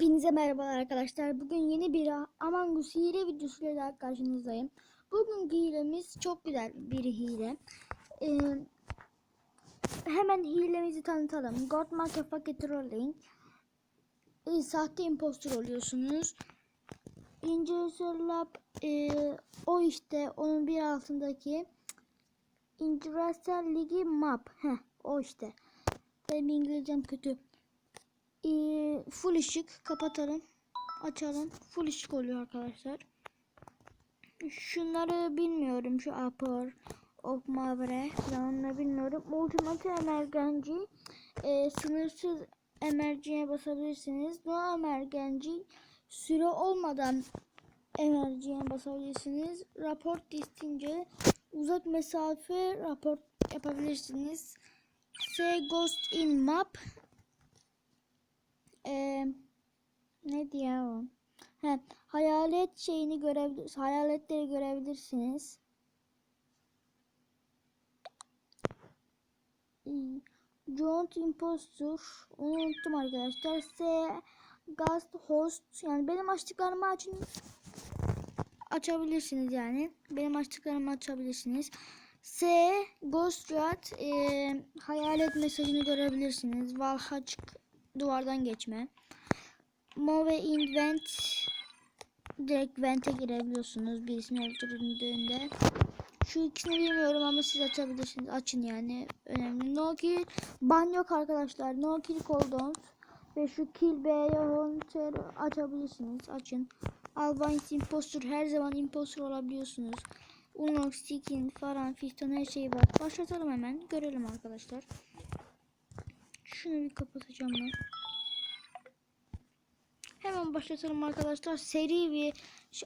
Hepinize merhabalar arkadaşlar. Bugün yeni bir Among Us hile videosuyla daha karşınızdayım. Bugünkü hilemiz çok güzel bir hile. Ee, hemen hilemizi tanıtalım. God Motherfucker Trolling. Ee, sahte impostor oluyorsunuz. Injuser Lab e, o işte onun bir altındaki Injuser Ligi Map. Heh, o işte. Benim İngilizcem kötü. Ee, full ışık kapatalım. Açalım. Full ışık oluyor arkadaşlar. Şunları bilmiyorum. Şu upper of mavre onları bilmiyorum. Ultimate emergency e, sınırsız emerciye basabilirsiniz. No emergency süre olmadan emerciye basabilirsiniz. Raport distince uzak mesafe rapor yapabilirsiniz. Say ghost in map ee, ne diyor o? He, hayalet şeyini görebilir, hayaletleri görebilirsiniz. Joint Impostor onu unuttum arkadaşlar. S Ghost Host yani benim açtıklarımı açın açabilirsiniz yani. Benim açtıklarımı açabilirsiniz. S Ghost Rat e, hayalet mesajını görebilirsiniz. Valhalla duvardan geçme. Move in vent direkt vente girebiliyorsunuz birisini öldürüldüğünde. Şu ikisini bilmiyorum ama siz açabilirsiniz. Açın yani. Önemli. No kill. Ban yok arkadaşlar. No kill cooldown. Ve şu kill B'ye hunter açabilirsiniz. Açın. Albines impostor. Her zaman impostor olabiliyorsunuz. Unlock, skin falan fistan her şey var. Başlatalım hemen. Görelim arkadaşlar. Şunu bir kapatacağım ben. Başlatalım arkadaşlar. Seri bir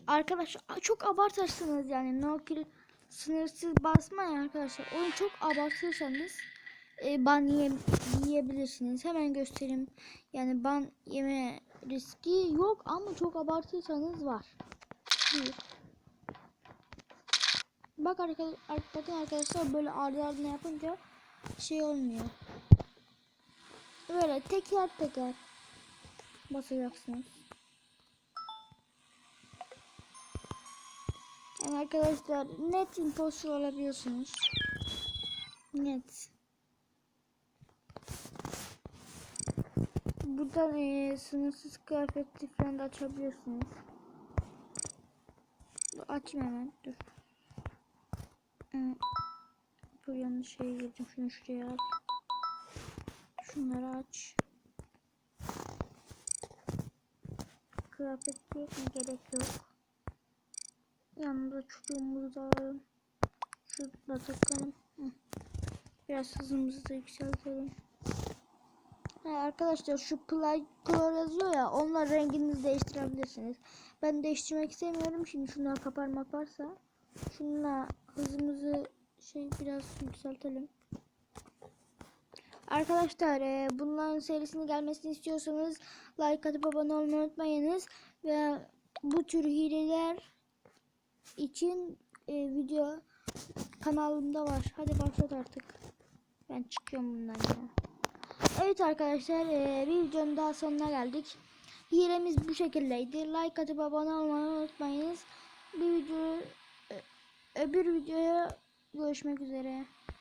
arkadaş çok abartırsınız yani. No kill sınırsız basma ya arkadaşlar. Oyun çok abartırsanız e, ban yiye, yiyebilirsiniz. Hemen göstereyim. Yani ban yeme riski yok ama çok abartırsanız var. Bir. Bak arkadaşlar, bakın arkadaşlar böyle ardı ardına yapınca şey olmuyor. Böyle teker teker basacaksınız. Yani arkadaşlar net impostor olabiliyorsunuz. Net. Buradan e, sınırsız kıyafetli falan da açabiliyorsunuz. Açayım hemen dur. Hmm. Bu yanlış şeye girdim. Şunu şuraya al. Şunları aç. Kıyafet yok mu? Gerek yok. Da alalım. Şurada takalım. Biraz hızımızı da yükseltelim. Ha, arkadaşlar şu play color yazıyor ya onlar renginizi değiştirebilirsiniz. Ben değiştirmek istemiyorum. Şimdi şunlar kaparmak varsa şunla hızımızı şey biraz yükseltelim. Arkadaşlar e, bunların serisini gelmesini istiyorsanız like atıp abone olmayı unutmayınız. Ve bu tür hileler için e, video kanalımda var. Hadi başlat artık. Ben çıkıyorum bundan ya. Evet arkadaşlar e, bir videonun daha sonuna geldik. Hilemiz bu şekildeydi. Like atıp abone olmayı unutmayınız. Bir video e, öbür videoya görüşmek üzere.